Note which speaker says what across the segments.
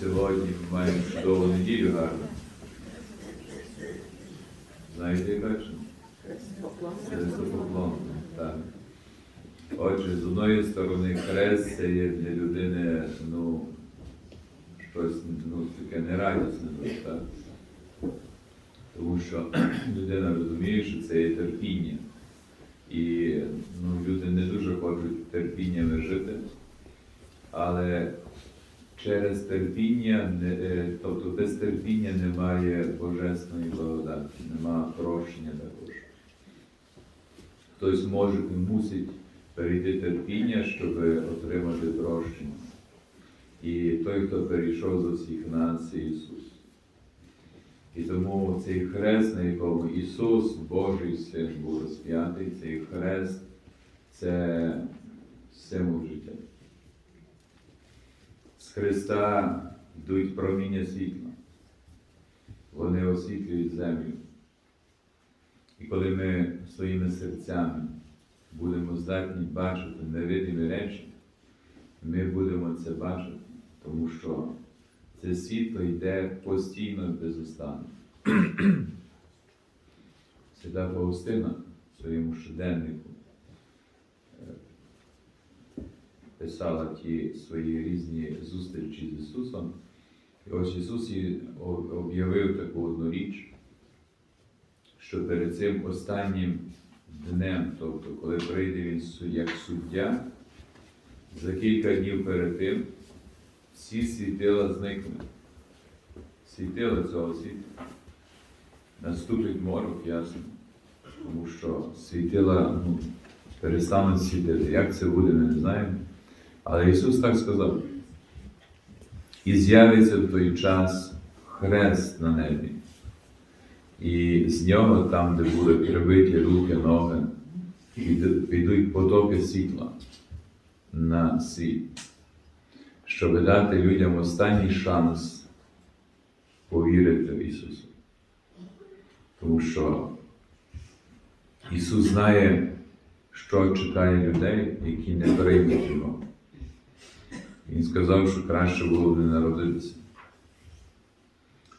Speaker 1: Сьогодні маємо чудову неділю гарну. Знаєте, яка ж? Христопоклон. Так. Отже, з одної сторони, хрест це є для людини ну, щось ну, таке нерадісне, так? Тому що людина розуміє, що це є терпіння. І ну, люди не дуже хочуть терпіннями жити, але через терпіння, е, тобто без терпіння немає божественної благодаті, немає прощення також. Хтось може мусить перейти терпіння, щоб отримати прощення. І той, хто перейшов з усіх нас, це Ісус. І тому цей хрест, на якому Ісус, Божий Син, був розп'ятий, цей хрест це символ життя. Христа йдуть проміння світла. Вони освітлюють землю. І коли ми своїми серцями будемо здатні бачити невидимі речі, ми будемо це бачити, тому що це світло йде постійно і безустанно. Свята Фаустина в своєму щоденнику е, писала ті свої різні зустрічі з Ісусом. І ось Ісус їй об'явив таку одну річ, що перед цим останнім днем, тобто коли прийде Він як суддя, за кілька днів перед тим всі світила зникнуть. Світила цього світу. Наступить морок, ясно. Тому що світила ну, перестануть світити. Як це буде, ми не знаємо. Але Ісус так сказав. І з'явиться в той час хрест на небі. І з нього, там, де були прибиті руки, ноги, підуть- потоки світла на світ, щоб дати людям останній шанс повірити в Ісуса. Тому що Ісус знає, що чекає людей, які не приймуть Його. Він сказав, що краще було б не народитися.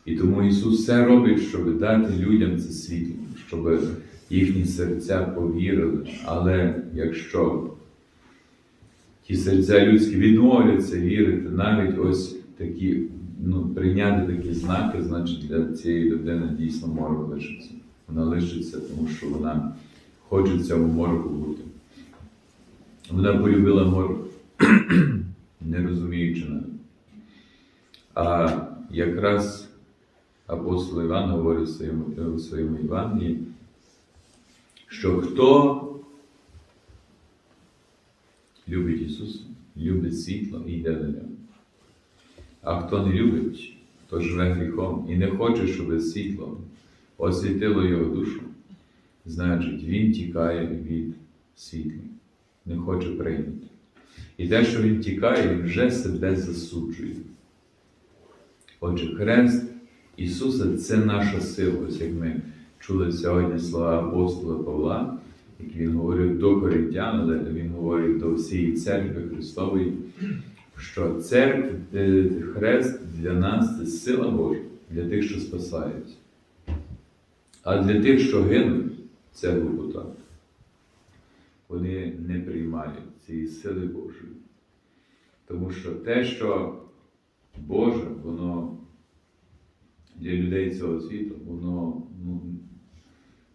Speaker 1: І тому Ісус все робить, щоб дати людям це світло, щоб їхні серця повірили. Але якщо ті серця людські відмовляться вірити, навіть ось такі, ну, прийняти такі знаки, значить для цієї людини дійсно морок лишиться. Вона лишиться, тому що вона хоче в цьому мороку бути. Вона полюбила морок, не розуміючи навіть. А якраз апостол Іван говорить в своєму, Івангелії, що хто любить Ісуса, любить світло і йде до нього. А хто не любить, то живе гріхом і не хоче, щоб світло освітило його душу, значить він тікає від світла, не хоче прийняти. І те, що він тікає, він вже себе засуджує. Отже, хрест Ісуса це наша сила, ось як ми чули сьогодні слова апостола Павла, які він говорив до коринтян, але він говорив до всієї церкви Христової, що церква, е, хрест для нас це сила Божа, для тих, що спасаються. А для тих, що гинуть, це глупота. Вони не приймають цієї сили Божої. Тому що те, що Боже, воно для людей цього світу, воно, ну,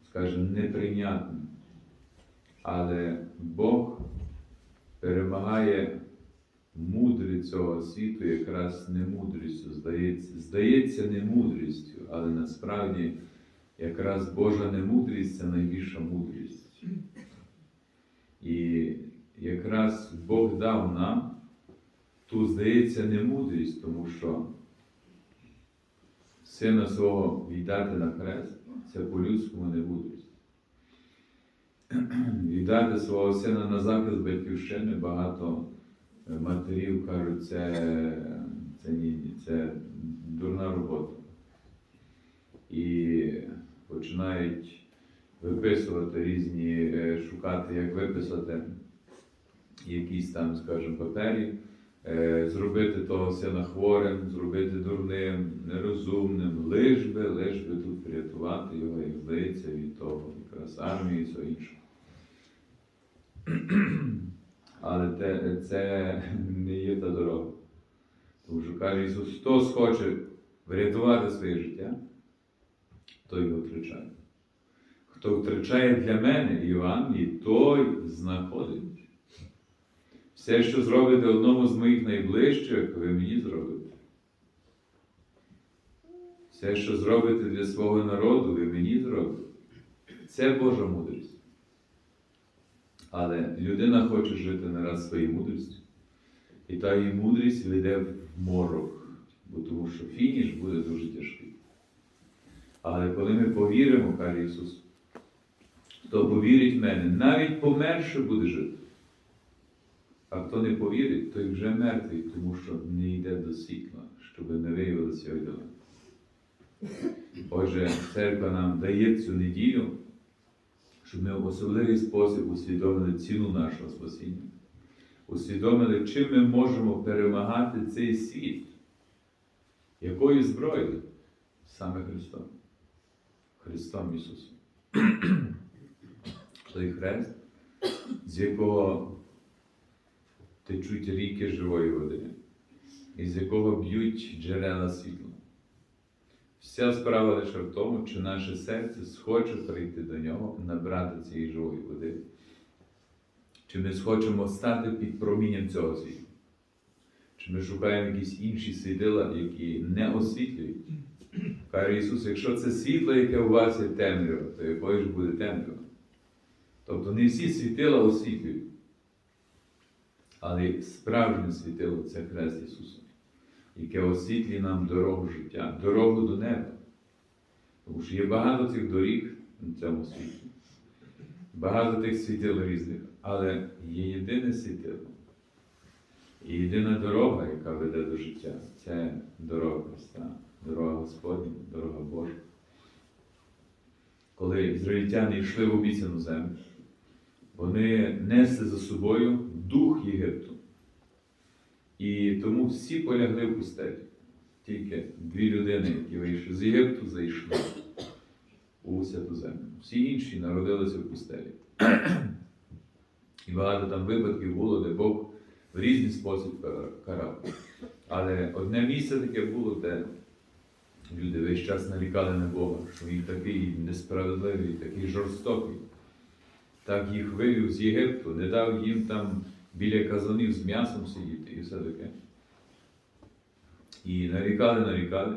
Speaker 1: скажімо, неприйнятне. Але Бог перемагає мудрість цього світу якраз не мудрістю, здається, здається, не мудрістю, але насправді якраз Божа немудрість це найбільша мудрість. І якраз Бог дав нам ту, здається, не мудрість, тому що сина свого віддати на хрест це по-людському не мудрість. Віддати свого сина на захист батьківщини багато е, матерів кажуть, це, це, ні, це дурна робота. І починають виписувати різні, е, шукати, як виписати якісь там, скажімо, папері, зробити того сина хворим, зробити дурним, нерозумним, лиш би, лиш би тут врятувати його як здається від того, якраз армії і всього іншого. Але те, це не є та дорога. Тому що каже Ісус, хто схоче врятувати своє життя, той його втрачає. Хто втрачає для мене Євангелії, той знаходить. Все, що зробите одному з моїх найближчих, ви мені зробите. Все, що зробите для свого народу, ви мені зробите. Це Божа мудрість. Але людина хоче жити не раз своєю мудрістю. І та її мудрість веде в морок, бо тому що фініш буде дуже тяжкий. Але коли ми повіримо, каже Ісус, хто повірить в мене, навіть померше буде жити. А хто не повірить, той вже мертвий, тому що не йде до світла, щоб не виявилося дела. Отже, церква нам дає цю неділю, щоб ми в особливий спосіб усвідомили ціну нашого спасіння, усвідомили, чим ми можемо перемагати цей світ, якою зброєю? Саме Христом. Христом Ісусом. Той хрест, з якого течуть ріки живої води, і з якого б'ють джерела світла. Вся справа лише в тому, чи наше серце схоче прийти до нього, набрати цієї живої води, чи ми схочемо стати під промінням цього світла, чи ми шукаємо якісь інші світила, які не освітлюють. Каже Ісус, якщо це світло, яке у вас є темрява, то якою ж буде темрява? Тобто не всі світила освітлюють. Але справжнє світило це Хрест Ісуса, яке освітлює нам дорогу життя, дорогу до неба. Тому що є багато цих доріг на цьому світі, багато тих світил різних, але є єдине світило. І єдина дорога, яка веде до життя, це дорога Христа, дорога Господня, дорога Божа. Коли ізраїльтяни йшли в обіцяну землю, вони несли за собою дух Єгипту. І тому всі полягли в пустелі. Тільки дві людини, які вийшли з Єгипту, зайшли у святу землю. Всі інші народилися в пустелі. І багато там випадків було, де Бог в різний спосіб карав. Але одне місце таке було, де люди весь час нарікали на Бога, що він такий несправедливий, такий жорстокий. Так їх вивів з Єгипту, не дав їм там біля казанів з м'ясом сидіти і все таке. І нарікали, нарікали.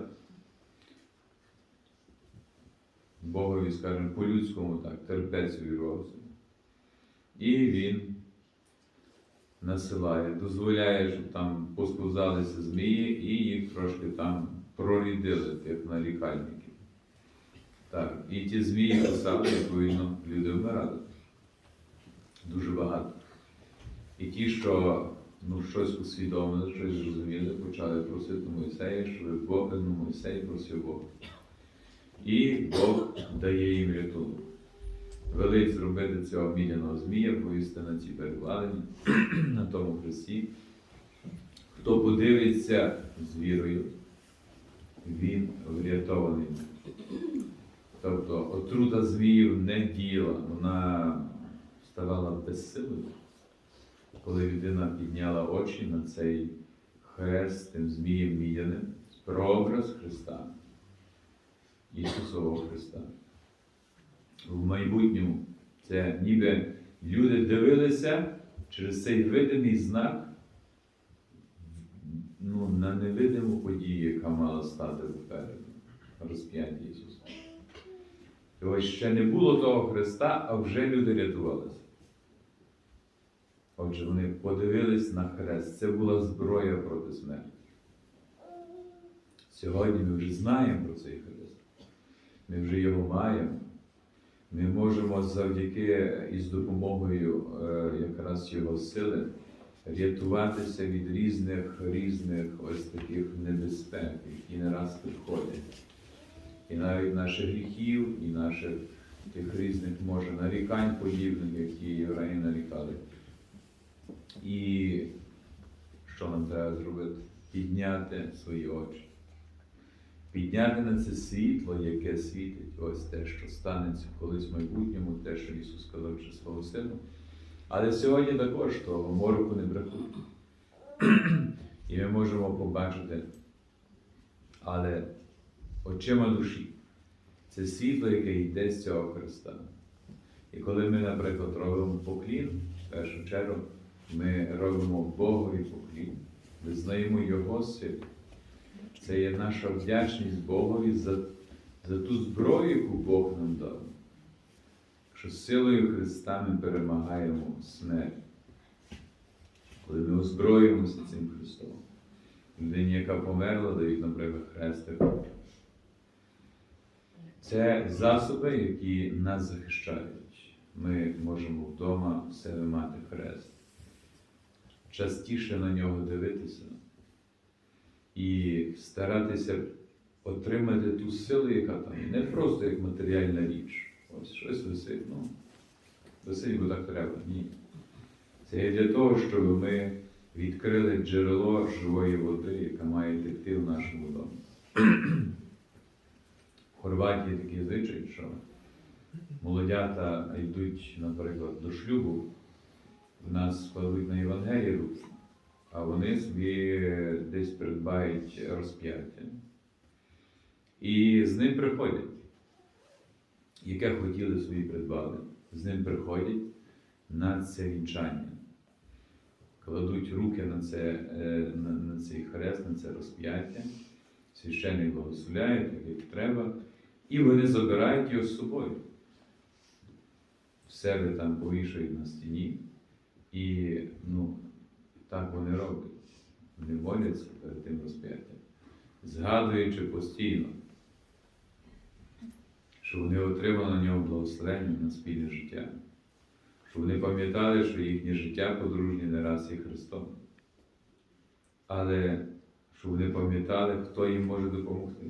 Speaker 1: Богові, скажімо, по-людському так, терпець увірвався. І він насилає, дозволяє, щоб там посповзалися змії і їх трошки там прорідили, тих нарікальників. Так, і ті змії писали, відповідно, люди вмирали. Дуже багато. І ті, що ну, щось усвідомили, щось зрозуміли, почали просити Мойсея, щоб Бог ну, Мойсей просив Бога. І Бог дає їм рятунок. Велить зробити цього мідяного змія, повісти на ці перекладині, на тому хресті. Хто подивиться з вірою, він врятований. Тобто отрута зміїв не діяла, вона ставала безсилою, коли людина підняла очі на цей хрест тим змієм мідяним, прообраз Христа, Ісусового Христа. В майбутньому це ніби люди дивилися через цей видимий знак ну, на невидиму подію, яка мала стати попереду розп'яття Ісуса. Ось ще не було того Христа, а вже люди рятувалися. Отже, вони подивились на хрест. Це була зброя проти смерті. Сьогодні ми вже знаємо про цей хрест. Ми вже його маємо. Ми можемо завдяки і з допомогою е, якраз його сили рятуватися від різних різних ось таких небезпек, які не раз приходять. І навіть наших гріхів, і наших тих різних, може, нарікань подібних, які євреї нарікали. І що нам треба зробити? Підняти свої очі. Підняти на це світло, яке світить, ось те, що станеться колись в майбутньому, те, що Ісус сказав через свого Сину. Але сьогодні також того мороку не бракує. І ми можемо побачити, але очима душі це світло, яке йде з цього Христа. І коли ми, наприклад, робимо поклін, в першу чергу, ми робимо Богові поклін, визнаємо Його силу. Це є наша вдячність Богові за, за ту зброю, яку Бог нам дав. Що силою Христа ми перемагаємо смерть. Коли ми озброїмося цим Христом. Людині, яка померла, дають, наприклад, хрестик. Це засоби, які нас захищають. Ми можемо вдома в себе мати хрест, частіше на нього дивитися і старатися отримати ту силу, яка там. Не просто як матеріальна річ. Ось щось висить. Ну, висить, бо так треба. Ні. Це є для того, щоб ми відкрили джерело живої води, яка має текти в нашому домі. В Хорватії такий звичай, що молодята йдуть, наприклад, до шлюбу, в нас кладуть на Євангелії руки, а вони собі десь придбають розп'яття. І з ним приходять, яке хотіли собі придбали, з ним приходять на це вінчання. Кладуть руки на, це, е, на, на цей хрест, на це розп'яття, священник благословляє, як треба, і вони забирають його з собою. В себе там повішають на стіні. І ну, так вони роблять. Вони моляться перед тим розп'яттям, згадуючи постійно, що вони отримали на нього благословення на спільне життя, що вони пам'ятали, що їхнє життя подружнє не раз є Христом. Але що вони пам'ятали, хто їм може допомогти.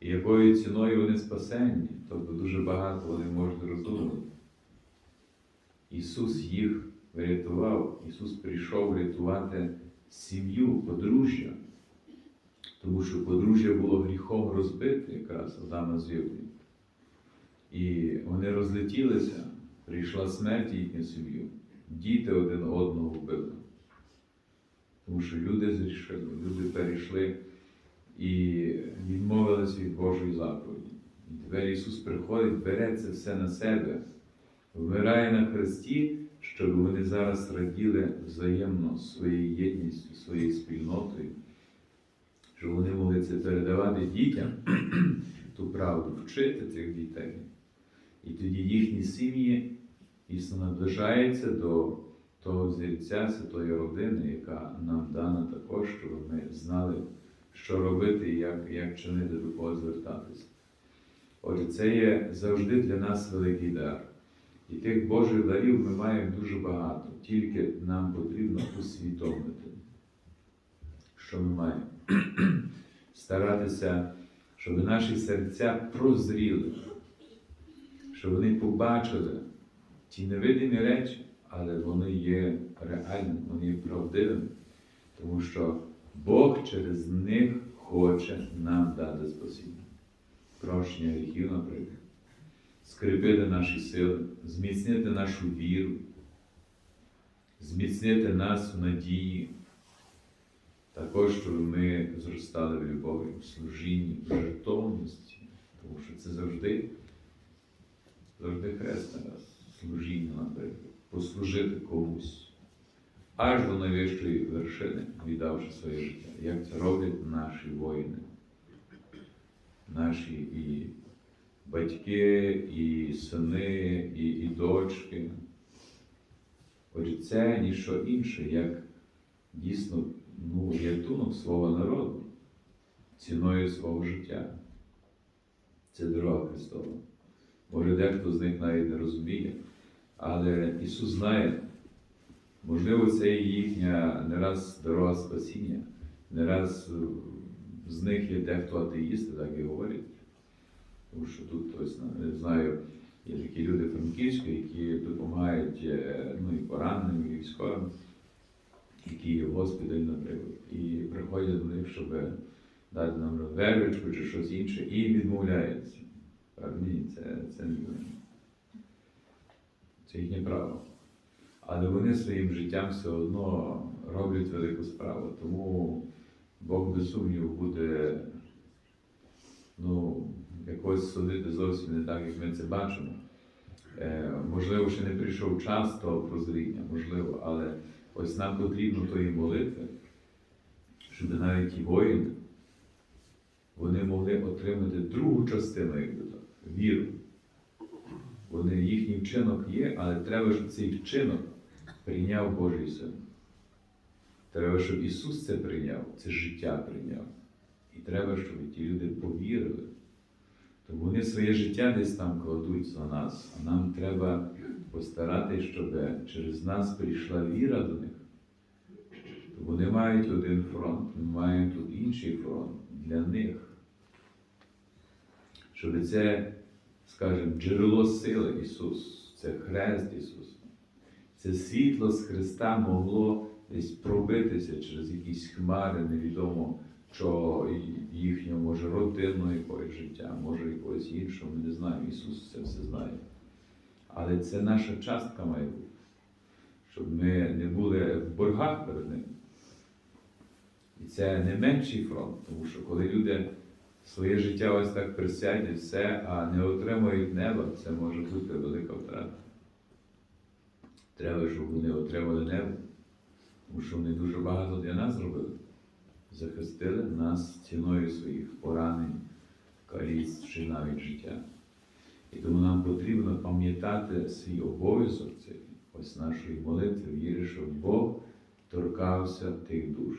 Speaker 1: І якою ціною вони спасенні, тобто дуже багато вони можуть роздумати. Ісус їх врятував, Ісус прийшов рятувати сім'ю, подружжя, тому що подружжя було гріхом розбите якраз Адама з Євою. І вони розлетілися, прийшла смерть їхню сім'ю. Діти один одного вбили. Тому що люди зрішили, люди перейшли і відмовились від Божої заповіді. І тепер Ісус приходить, бере це все на себе, вмирає на хресті, щоб вони зараз раділи взаємно своєю єдністю, своєю спільнотою, щоб вони могли це передавати дітям, ту правду, вчити цих дітей. І тоді їхні сім'ї дійсно наближаються до того зірця святої родини, яка нам дана також, щоб ми знали, що робити і як, як чинити до кого звертатися. Отже, це є завжди для нас великий дар. І тих Божих дарів ми маємо дуже багато, тільки нам потрібно усвідомити, що ми маємо. Старатися, щоб наші серця прозріли, щоб вони побачили ті невидимі речі, але вони є реальними, вони є правдивими, тому що Бог через них хоче нам дати спасіння. Прощення гріхів, наприклад скріпити наші сили, зміцнити нашу віру, зміцнити нас в надії, також, щоб ми зростали в любові, в служінні, в жертовності, тому що це завжди, завжди хрест на нас, служіння, наприклад, послужити комусь. Аж до найвищої вершини, віддавши своє життя, як це роблять наші воїни, наші і батьки, і сини, і, і дочки. Отже, це ніщо інше, як дійсно ну, рятунок свого народу, ціною свого життя. Це дорога Христова. Може, дехто з них навіть не розуміє, але Ісус знає, можливо, це і їхня не раз дорога спасіння, не раз з них є дехто атеїсти, так і говорять. Тому що тут ось знаю, є такі люди франківські, які допомагають е, ну, і пораненим, і військовим. які є госпіталь, наприклад, і приходять до них, щоб дати нам вервичку чи щось інше, і відмовляються. Ні, це, це, не- це їхнє право. Але вони своїм життям все одно роблять велику справу. Тому Бог без сумніву буде ну, якось судити зовсім не так, як ми це бачимо. Е, можливо, ще не прийшов час того прозріння, можливо, але ось нам потрібно тої молитви, щоб навіть ті воїни вони могли отримати другу частину, якби так, віру. Вони, їхній вчинок є, але треба, щоб цей вчинок прийняв Божий Син. Треба, щоб Ісус це прийняв, це життя прийняв. І треба, щоб ті люди повірили. То вони своє життя десь там кладуть за нас, а нам треба постаратись, щоб через нас прийшла віра до них. То вони мають один фронт, ми маємо тут інший фронт для них. Щоб це, скажімо, джерело сили Ісус, це хрест Ісус. Це світло з Христа могло десь пробитися через якісь хмари, невідомо що їхнього, може, родинного якогось життя, може якогось іншого, ми не знаємо. Ісус це все знає. Але це наша частка має бути, щоб ми не були в боргах перед ним. І це не менший фронт, тому що коли люди своє життя ось так присядять все, а не отримують неба, це може бути велика втрата. Треба, щоб вони отримали небо, тому що вони дуже багато для нас зробили. Захистили нас ціною своїх поранень, каліць чи навіть життя. І тому нам потрібно пам'ятати свій обов'язок цей, ось нашої молитви, віри, щоб Бог торкався тих душ,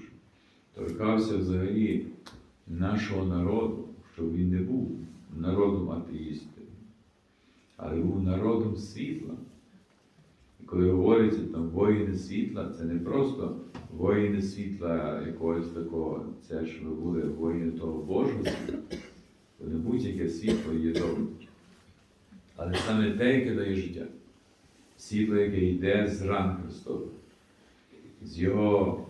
Speaker 1: торкався взагалі нашого народу, щоб він не був народом атеїстів, але був народом світла. Коли говориться там воїни світла, це не просто воїни світла якогось такого, це ж ви були воїни того Божого світла, не будь-яке світло є добре. Але саме те, яке дає життя, світло, яке йде з ран Христових, з Його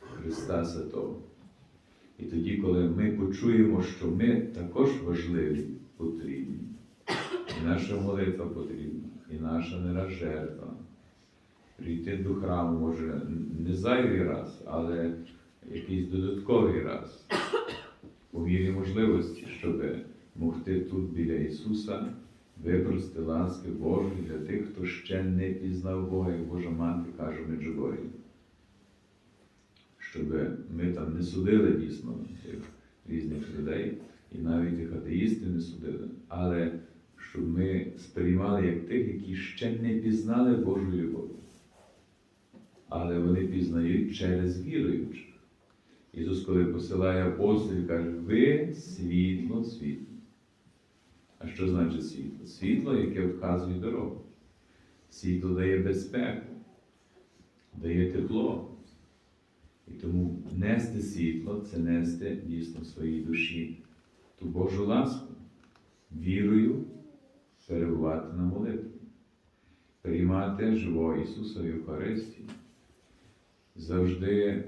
Speaker 1: Христа Святого. І тоді, коли ми почуємо, що ми також важливі, потрібні, і наша молитва потрібна, і наша не раз жертва. Прийти до храму може не зайвий раз, але якийсь додатковий раз, у мірі можливості, щоб могти тут біля Ісуса випрости ласки Божої для тих, хто ще не пізнав Бога, як Божа мати каже Меджугорі. Щоб ми там не судили дійсно тих різних людей, і навіть тих атеїстів не судили, але щоб ми сприймали як тих, які ще не пізнали Божу любов. Але вони пізнають через віруючих. Ісус, коли посилає апостолів, каже, ви світло світу. А що значить світло? Світло, яке вказує дорогу. Світло дає безпеку, дає тепло. І тому нести світло це нести дійсно в своїй душі ту Божу ласку, вірою перебувати на молитві, приймати живого Ісуса в Євхаристії, завжди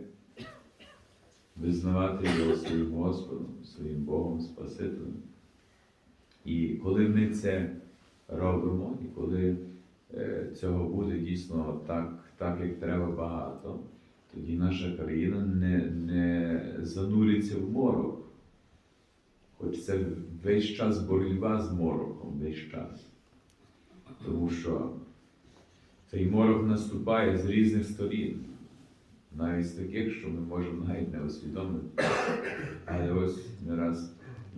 Speaker 1: визнавати Його своїм Господом, своїм Богом, Спасителем. І коли ми це робимо, і коли е, цього буде дійсно так, так як треба багато, тоді наша країна не, не зануриться в морок. Це весь час боротьба з мороком, весь час. Тому що цей морок наступає з різних сторін, навіть з таких, що ми можемо навіть не усвідомити. Але ось не раз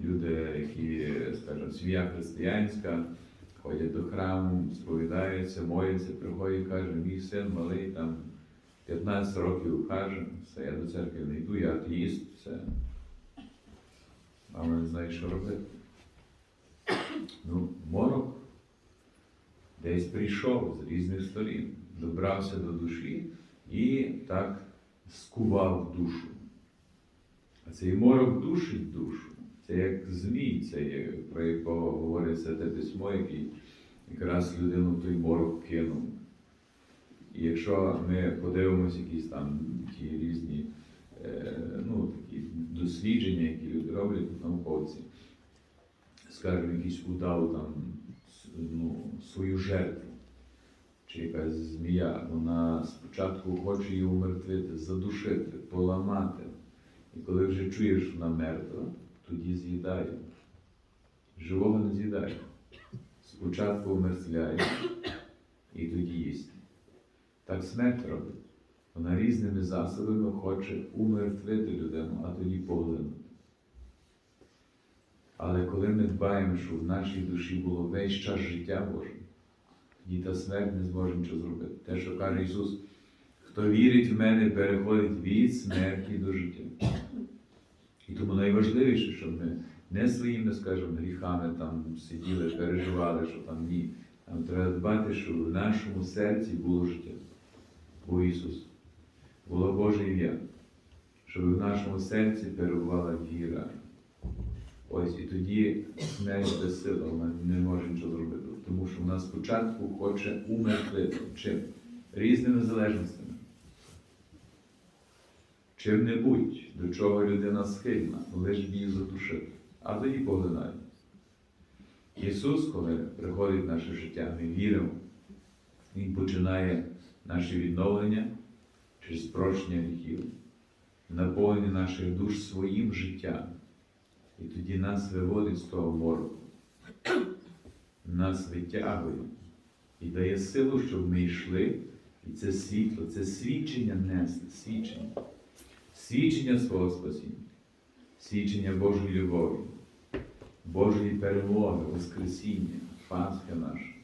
Speaker 1: люди, які, скажімо, сім'я християнська, ходять до храму, сповідаються, моляться, приходять каже, мій син малий там 15 років каже, все, я до церкви не йду, я атеїст, все. Мама не знає, що робити. Ну, морок десь прийшов з різних сторін, добрався до душі і так скував душу. А цей морок душить душу. Це як змій, це є, про якого говорить Святе Письмо, який якраз людину той морок кинув. І якщо ми подивимося якісь там ті різні ну, такі дослідження, які люди роблять, науковці, скажімо, якийсь удав там ну, свою жертву, чи якась змія, вона спочатку хоче її умертвити, задушити, поламати. І коли вже чуєш, що вона мертва, тоді з'їдає. Живого не з'їдає. Спочатку умертвляє і тоді їсть. Так смерть робить. Вона різними засобами хоче умертвити людину, а тоді поглинути. Але коли ми дбаємо, щоб в нашій душі було весь час життя Боже, тоді та смерть не зможе нічого зробити. Те, що каже Ісус, хто вірить в мене, переходить від смерті до життя. І тому найважливіше, щоб ми не своїми, скажімо, гріхами там сиділи, переживали, що там ні. Нам треба дбати, щоб в нашому серці було життя. Був Ісус. Було Боже ім'я. Щоб в нашому серці перебувала віра. Ось і тоді смерть безсила, вона не може нічого зробити. Тому що вона спочатку хоче умертвити. Чим? Різними залежностями. Чим-небудь, до чого людина схильна, лиш б її задушити, а тоді поглинає. Ісус, коли приходить в наше життя, ми віримо, Він починає наше відновлення через прощення гріхів, наповнення наших душ своїм життям. І тоді нас виводить з того мороку, нас витягує і дає силу, щоб ми йшли. І це світло, це свідчення несли, свідчення. Свідчення свого спасіння, свідчення Божої любові, Божої перемоги, Воскресіння, Пасхи наша.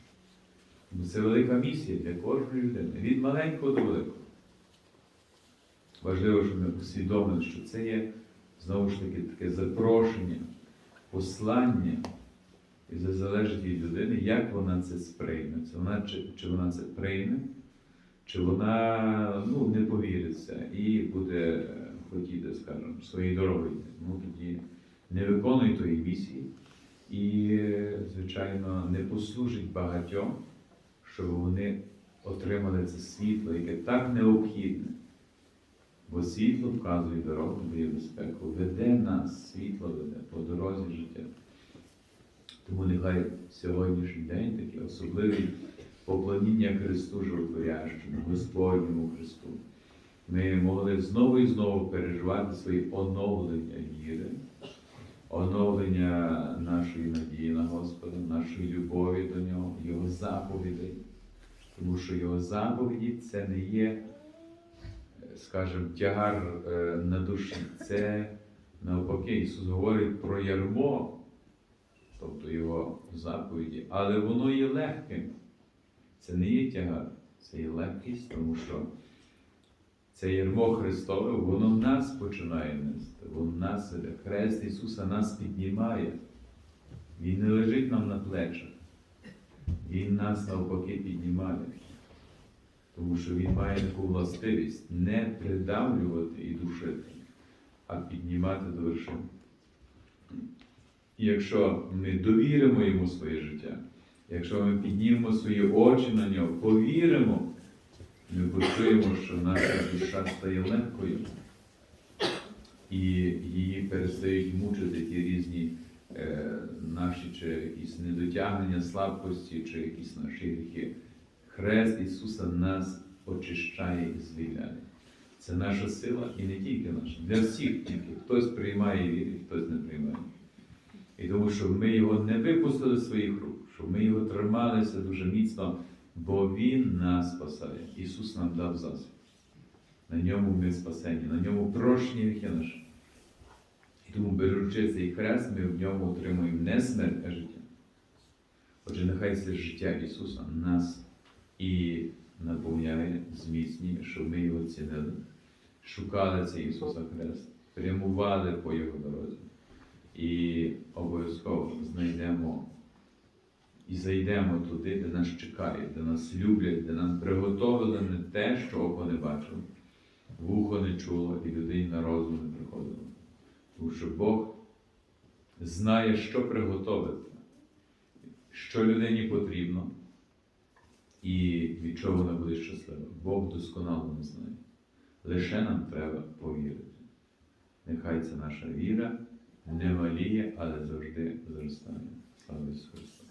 Speaker 1: Це велика місія для кожної людини, від маленького до великого. Важливо, щоб ми усвідомили, що це є знову ж таки таке запрошення, послання, і це залежить від людини, як вона це сприйме. Це вона, чи, чи вона це прийме, чи вона ну, не повіриться і буде хотіти, скажімо, своєю дорогою. Ну тоді не виконує тої місії і, звичайно, не послужить багатьом, щоб вони отримали це світло, яке так необхідне. Бо світло вказує дорогу, дає безпеку, веде нас, світло веде по дорозі життя. Тому нехай сьогоднішній день такий особливий поклоніння Христу Жовторящому, Господньому Христу. Ми могли знову і знову переживати свої оновлення віри, оновлення нашої надії на Господа, нашої любові до Нього, Його заповідей. Тому що Його заповіді це не є, скажімо, тягар е, на душі. Це навпаки, Ісус говорить про ярмо, тобто Його заповіді, але воно є легким. Це не є тягар, це є легкість, тому що це ярмо Христове, воно в нас починає нести, воно в нас веде. Хрест Ісуса нас піднімає. Він не лежить нам на плечах. Він нас навпаки піднімає. Тому що Він має таку властивість не придавлювати і душити, а піднімати до вершин. І якщо ми довіримо йому своє життя, якщо ми піднімемо свої очі на нього, повіримо, ми почуємо, що наша душа стає легкою, і її перестають мучити ті різні е, наші чи якісь недотягнення, слабкості, чи якісь наші гріхи. Хрест Ісуса нас очищає і звільняє. Це наша сила і не тільки наша. Для всіх тільки. Хтось приймає віру, хтось не приймає. І тому, щоб ми його не випустили з своїх рук, щоб ми його трималися дуже міцно, бо Він нас спасає. Ісус нам дав засіб. На ньому ми спасені, на ньому прощені гріхи наші. І тому, беручи цей хрест, ми в ньому отримуємо не смерть, а життя. Отже, нехай це життя Ісуса нас і наповняє, зміцнює, щоб ми його цінили, шукали цей Ісуса Хрест, прямували по Його дорозі. І обов'язково знайдемо і зайдемо туди, де нас чекають, де нас люблять, де нам приготовили не те, що око не бачило, вухо не чуло і людині на розум не приходило. Тому що Бог знає, що приготовити, що людині потрібно, і від чого вона буде щаслива. Бог досконало не знає. Лише нам треба повірити. Нехай це наша віра не маліє, але завжди зростає. Слава Ісусу!